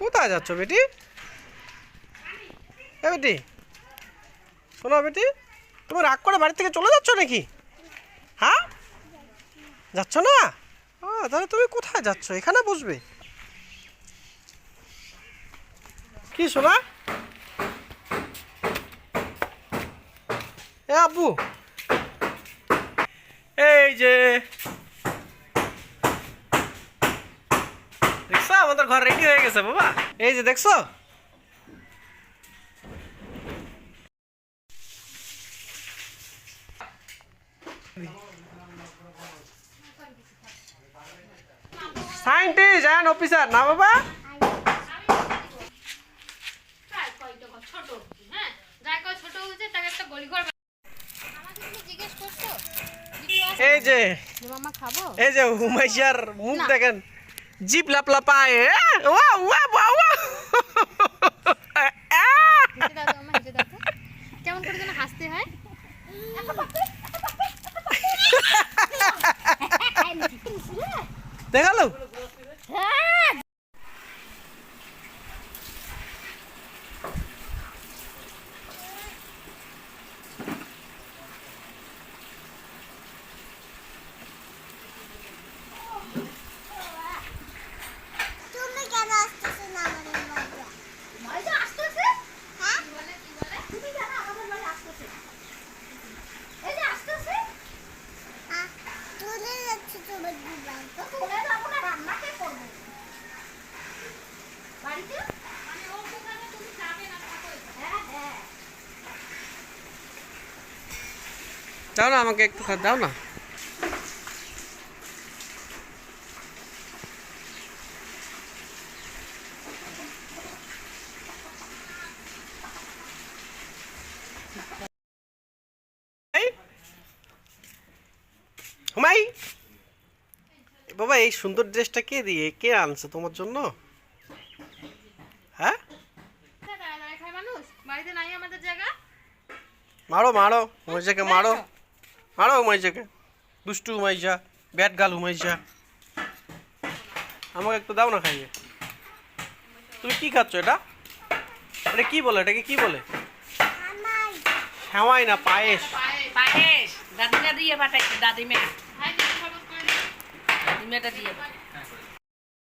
কোথায় যাচ্ছ বেটি? এ বেটি, শোনো বেটি, তুমি রাগ করে বাড়ি থেকে চলে যাচ্ছ নাকি? হ্যাঁ? যাচ্ছ না? ও, তাহলে তুমি কোথায় যাচ্ছ? এখানে বসবে। কি শোনা? এ আব্বু এই যে দেখছ? আমাদের ঘর রেডি হয়ে গেছে বাবা। এই যে দেখছ? সায়েন্টিস্ট অ্যান্ড অফিসার না বাবা? এই যে এই যে হুমাইশার মুখ দেখেন। জিপ লাপলা পায়ে ওয়া ওয়া ওয়া ওয়া। কেমন করে যেন হাসতে হয় দেখাল তুমি কেন আসতেছো না আমাদের বাড়িতে? বাড়িতে আসতেছে হ্যাঁ? কি বলে কি বলে তুমি জানো আমাদের বাড়ি আসতেছে এই যে আসতেছে আহ, চলে যাচ্ছে তোমার দুবার। তো চলে যাব না রান্না কে করব বাড়িতে মানে ও দোকানে তুমি যাবে না থাকো হ্যাঁ হ্যাঁ দাও না আমাকে একটু দাও না। হুমাই বাবা এই সুন্দর ড্রেসটা কে দিয়ে কে আনছে তোমার জন্য? হ্যাঁ? মারো দাঁড়ায় খায় মানুষ? বাড়িতে নাই আমাদের জায়গা? মারো মারো উমাইশাকে মারো মারো উমাইশাকে দুষ্টু উমাইশা ব্যাট গাল উমাইশা আমাকে একটু দাও না খাইয়ে তুমি কি খাচ্ছ এটা এটা কি বলে এটাকে কি বলে আমার শ্যামাই না পায়েস পায়েস দাদিমা দিয়ে পাঠাইছি দাদিমা ভাই দিদি খবর করে দিই। দাদিমাটা দিয়ে